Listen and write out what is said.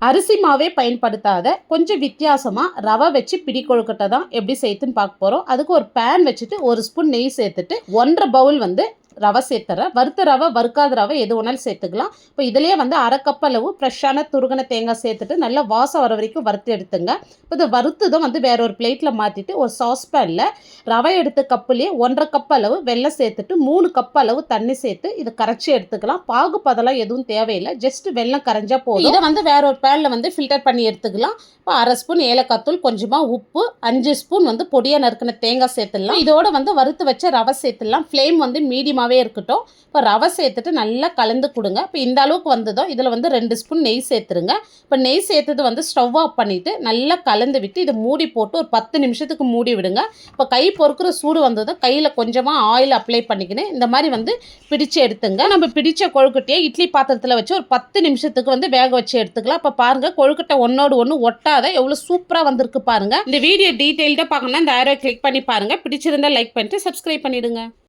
அரிசி மாவே பயன்படுத்தாத கொஞ்சம் வித்தியாசமாக ரவை வச்சு பிடி கொழுக்கட்டை தான் எப்படி செய்யுதுன்னு பார்க்க போகிறோம் அதுக்கு ஒரு பேன் வச்சுட்டு ஒரு ஸ்பூன் நெய் சேர்த்துட்டு ஒன்றரை பவுல் வந்து ரவை சேர்த்துறேன். வறுத்த ரவை வறுக்காத ரவை எது வேணாலும் சேர்த்துக்கலாம். இப்போ இதுலேயே வந்து அரை கப் அளவு ஃப்ரெஷ்ஷான துருகன தேங்காய் சேர்த்துட்டு நல்லா வாசம் வர வரைக்கும் வறுத்து எடுத்துங்க. இப்போ இது வறுத்ததும் வந்து வேற ஒரு பிளேட்டில் மாற்றிட்டு ஒரு சாஸ்பேனில் ரவை எடுத்த கப்புலேயே ஒன்றரை கப் அளவு வெள்ளம் சேர்த்துட்டு மூணு கப் அளவு தண்ணி சேர்த்து இதை கரைச்சி எடுத்துக்கலாம். பாகு பதெல்லாம் எதுவும் தேவையில்லை. ஜஸ்ட் வெள்ளம் கரைஞ்சா போதும். இதை வந்து வேற ஒரு பேனில் வந்து ஃபில்டர் பண்ணி எடுத்துக்கலாம். இப்போ அரை ஸ்பூன் ஏலக்காத்தூள் கொஞ்சமாக உப்பு அஞ்சு ஸ்பூன் வந்து பொடியாக நறுக்கின தேங்காய் சேர்த்துடலாம். இதோட வந்து வறுத்து வச்ச ரவை சேர்த்துடலாம். ஃப்ளேம் வந்து மீடியமாக மீடியமாகவே இருக்கட்டும். இப்போ ரவை சேர்த்துட்டு நல்லா கலந்து கொடுங்க. இப்போ இந்த அளவுக்கு வந்ததோ இதில் வந்து ரெண்டு ஸ்பூன் நெய் சேர்த்துருங்க. இப்போ நெய் சேர்த்தது வந்து ஸ்டவ் ஆஃப் பண்ணிவிட்டு நல்லா கலந்து விட்டு இதை மூடி போட்டு ஒரு பத்து நிமிஷத்துக்கு மூடி விடுங்க. இப்போ கை பொறுக்கிற சூடு வந்ததும் கையில் கொஞ்சமாக ஆயில் அப்ளை பண்ணிக்கின்னு இந்த மாதிரி வந்து பிடிச்சு எடுத்துங்க. நம்ம பிடிச்ச கொழுக்கட்டையை இட்லி பாத்திரத்தில் வச்சு ஒரு பத்து நிமிஷத்துக்கு வந்து வேக வச்சு எடுத்துக்கலாம். இப்போ பாருங்க கொழுக்கட்டை ஒன்னோடு ஒன்று ஒட்டாத எவ்வளோ சூப்பராக வந்திருக்கு பாருங்க. இந்த வீடியோ டீட்டெயில்டாக பார்க்கணும்னா இந்த ஆரோ கிளிக் பண்ணி பாருங்கள் பிடிச்சிருந்தால் லைக் பண்ணிட்டு சப்ஸ்கிரைப் பண்ணிடுங்க.